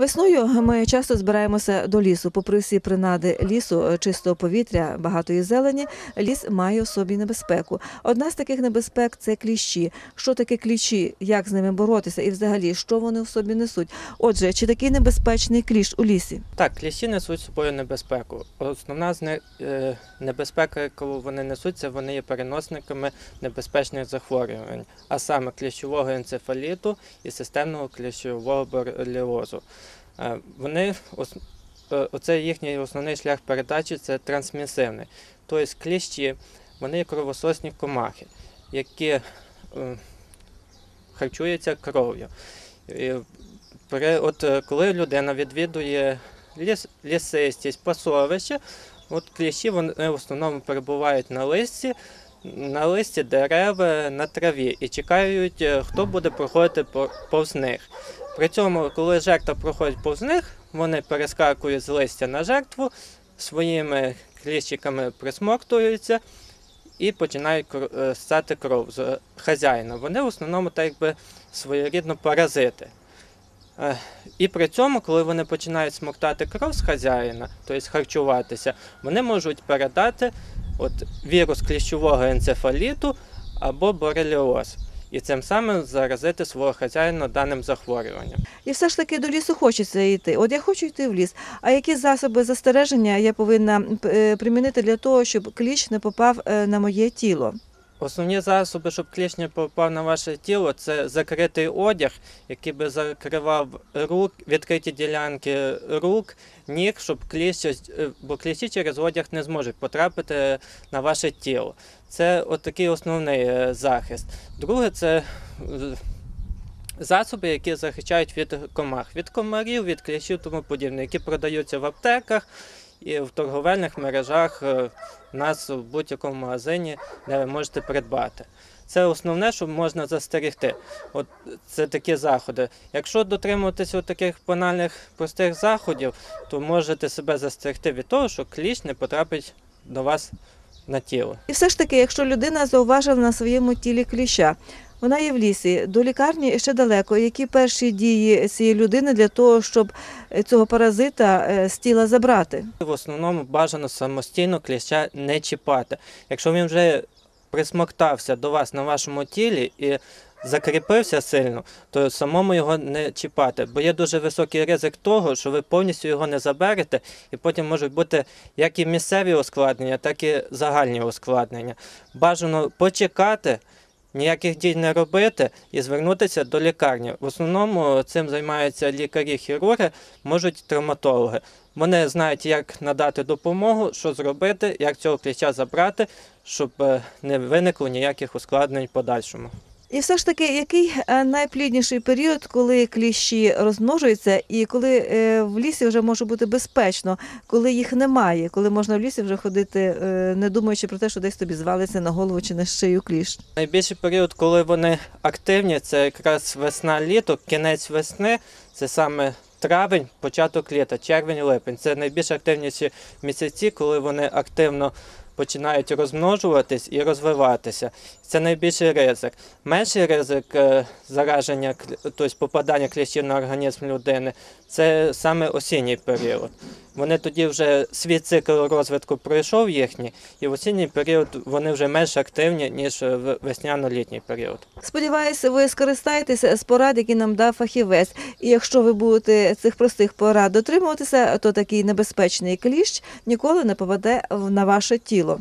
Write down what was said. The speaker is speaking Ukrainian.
Весною ми часто збираємося до лісу. Попри всі принади лісу, чистого повітря, багатої зелені, ліс має у собі небезпеку. Одна з таких небезпек це кліщі. Що таке кліщі, як з ними боротися і взагалі що вони в собі несуть? Отже, чи такий небезпечний кліщ у лісі? Так, кліщі несуть собою небезпеку. Основна з них е, небезпека, яку вони несуть, це вони є переносниками небезпечних захворювань, а саме кліщового енцефаліту і системного кліщового бореліозу. Вони е, оце їхній основний шлях передачі це трансмісивний. Тобто кліщі вони кровососні комахи, які е, харчуються кров'ю. От, е, коли людина відвідує ліс, лісистість, пасовище, от кліщі вони в основному перебувають на листі, на листі дерев, на траві і чекають, хто буде проходити повз них. При цьому, коли жертва проходить повз них, вони перескакують з листя на жертву, своїми кліщиками присмоктуються і починають е, кров з хазяїна. Вони в основному так якби своєрідно паразити. Е, І при цьому, коли вони починають смоктати кров з хазяїна, тобто харчуватися, вони можуть передати от, вірус кліщового енцефаліту або бореліоз. І цим самим заразити свого хазяїна даним захворюванням. І все ж таки до лісу хочеться йти. От я хочу йти в ліс. А які засоби застереження я повинна е, примінити для того, щоб кліщ не попав е, на моє тіло? Основні засоби, щоб кліщ не попав на ваше тіло, це закритий одяг, який би закривав рук, відкриті ділянки рук, ніг, щоб кліщ, е, бо кліщі через одяг не зможуть потрапити на ваше тіло. Це от такий основний е, захист. Друге, це е, засоби, які захищають від комах, від комарів, від кліщів, тому подібне, які продаються в аптеках і в торговельних мережах. е, у нас в будь-якому магазині, де ви можете придбати. Це основне, що можна застерегти. От це такі заходи. Якщо дотримуватися таких банальних простих заходів, то можете себе застерегти від того, що кліщ не потрапить до вас на тіло. І все ж таки, якщо людина зауважила на своєму тілі кліща, вона є в лісі, до лікарні ще далеко. Які перші дії цієї людини для того, щоб е, цього паразита е, з тіла забрати? В основному бажано самостійно кліща не чіпати. Якщо він вже присмоктався до вас на вашому тілі і закріпився сильно, то самому його не чіпати, бо є дуже високий ризик того, що ви повністю його не заберете, і потім можуть бути як і місцеві ускладнення, так і загальні ускладнення. Бажано почекати. Ніяких дій не робити і звернутися до лікарні. В основному цим займаються лікарі-хірурги, можуть травматологи. Вони знають, як надати допомогу, що зробити, як цього кліща забрати, щоб е, не виникло ніяких ускладнень подальшому. І все ж таки, який е, найплідніший період, коли кліщі розмножуються, і коли е, в лісі вже може бути безпечно, коли їх немає, коли можна в лісі вже ходити, е, не думаючи про те, що десь тобі звалиться на голову чи на шию кліщ. Найбільший період, коли вони активні, це якраз весна-літо, кінець весни, це саме травень, початок літа, червень-липень. Це найбільш активніші місяці, коли вони активно починають розмножуватись і розвиватися. Це найбільший ризик. Менший ризик е, зараження, тобто попадання кліщів на організм людини, це саме осінній період. Вони тоді вже свій цикл розвитку пройшов їхній, і в осінній період вони вже менш активні, ніж в весняно-літній період. Сподіваюся, ви скористаєтеся з порад, які нам дав фахівець. І якщо ви будете цих простих порад дотримуватися, то такий небезпечний кліщ ніколи не попаде на ваше тіло.